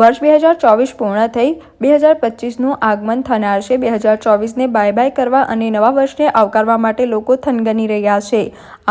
વર્ષ બે હજાર ચોવીસ પૂર્ણ થઈ, બે હજાર પચીસનું આગમન થનાર છે. બે હજાર ચોવીસને બાય બાય કરવા અને નવા વર્ષને આવકારવા માટે લોકો થનગની રહ્યા છે.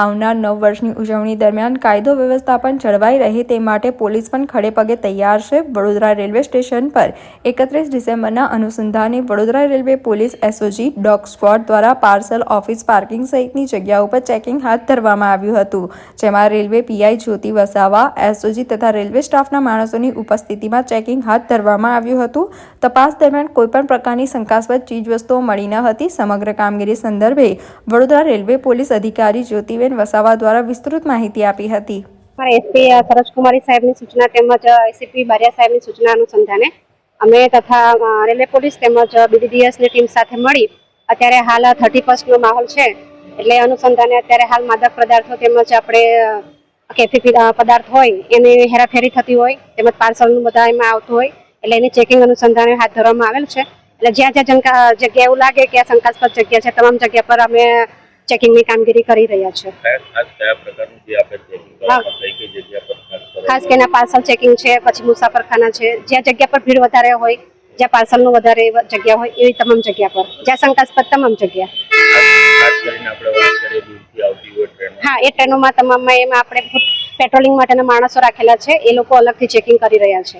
આવનાર નવ વર્ષની ઉજવણી દરમિયાન કાયદો વ્યવસ્થાપન જળવાઈ રહે તે માટે પોલીસ પણ ખડે પગે તૈયાર છે. વડોદરા રેલવે સ્ટેશન પર એકત્રીસ ડિસેમ્બરના અનુસંધાને Vadodara railway police SOG dog squad દ્વારા પાર્સલ ઓફિસ પાર્કિંગ સહિતની જગ્યા ઉપર ચેકિંગ હાથ ધરવામાં આવ્યું હતું. જેમાં railway P I Jyoti Vasava, S O G તથા રેલવે સ્ટાફના માણસોની ઉપસ્થિતિમાં ચેકિંગ હાથ ધરવામાં આવ્યું હતું. તપાસ દરમિયાન કોઈપણ પ્રકારની શંકાસ્પદ ચીજવસ્તુઓ મળી ન હતી. સમગ્ર કામગીરી સંદર્ભે વડોદરા રેલવે પોલીસ અધિકારી જ્યોતિબેન વસાવા દ્વારા વિસ્તૃત માહિતી આપી હતી. એસપી સરજકુમારી સાહેબની સૂચના તેમજ એસીપી બારિયા સાહેબની સૂચના અનુસંધાને અમે તથા રેલવે પોલીસ તેમજ બીડીડીએસની ટીમ સાથે મળી અત્યારે હાલ થર્ટી ફર્સ્ટનો માહોલ છે. એટલે અનુસંધાને અત્યારે હાલ માદક પદાર્થો તેમજ આપણે કેફી પદાર્થ હોય એની હેરાફેરી થતી હોય તેમજ પાર્સલનું બધા એમાં આવતું હોય એટલે એને ચેકિંગ અનુસંધાને હાથ ધરવામાં આવેલ છે. એટલે જ્યાં જ્યાં જગ્યા એવું લાગે કે આ શંકાસ્પદ જગ્યા છે તમામ જગ્યા પર અમે ચેકિંગની કામગીરી કરી રહ્યા છે ખાસ કરીને પાર્સલ ચેકિંગ છે પછી મુસાફરખાના છે જ્યાં જગ્યા પર ભીડ વધારે હોય જ્યાં પાર્સલનું વધારે જગ્યા હોય એવી તમામ જગ્યા પર. જ્યાં શંકાસ્પદ તમામ જગ્યા. હા, એ ટ્રેનોમાં તમામમાં એમાં આપણે પેટ્રોલિંગ માટેના માણસો રાખેલા છે. એ લોકો અલગથી ચેકિંગ કરી રહ્યા છે.